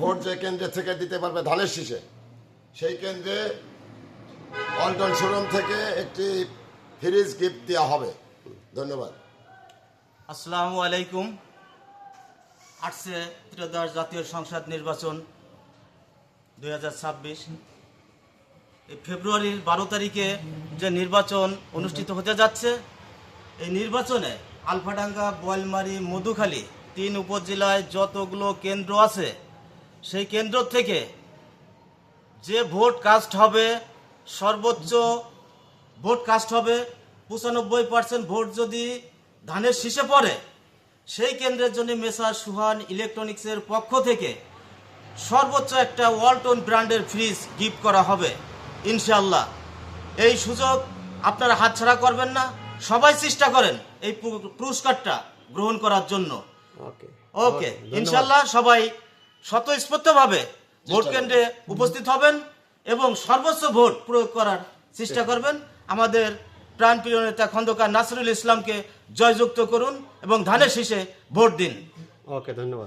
Vote যে কেন্দ্রে থেকে দিতে পারবে ধানের শীষে, সেই কেন্দ্রে অল্টন শোরুম থেকে একটি ফ্রিজ গিফট দেওয়া হবে। ধন্যবাদ। আসসালামু আলাইকুম। আসছে ত্রয়োদশ জাতীয় সংসদ নির্বাচন দুই হাজার ছাব্বিশ। এই ফেব্রুয়ারির বারো তারিখে যে নির্বাচন অনুষ্ঠিত হতে যাচ্ছে, এই নির্বাচনে আলফাডাঙ্গা, বোয়ালমারি, মধুখালী তিন উপজেলায় যতগুলো কেন্দ্র আছে সেই কেন্দ্র থেকে যে ভোট কাস্ট হবে সর্বোচ্চ ভোট কাস্ট হবে পঁচানব্বই পার্সেন্ট ভোট যদি ধানের শীষে পড়ে সেই কেন্দ্রের জন্য মেসার সুহান ইলেকট্রনিক্সের পক্ষ থেকে সর্বোচ্চ একটা ওয়ালটন ব্র্যান্ডের ফ্রিজ গিফট করা হবে ইনশাল্লাহ এই সুযোগ আপনারা হাতছাড়া করবেন না। সবাই চেষ্টা করেন এই পুরস্কারটা গ্রহণ করার জন্য। ওকে ওকে ইনশাল্লাহ সবাই স্বতঃস্ফূর্তভাবে ভোট কেন্দ্রে উপস্থিত হবেন এবং সর্বোচ্চ ভোট প্রয়োগ করার চেষ্টা করবেন। আমাদের প্রাণপ্রিয় নেতা খন্দকার নাসরুল ইসলামকে জয়যুক্ত করুন এবং ধানের শীষে ভোট দিন। ওকে ধন্যবাদ।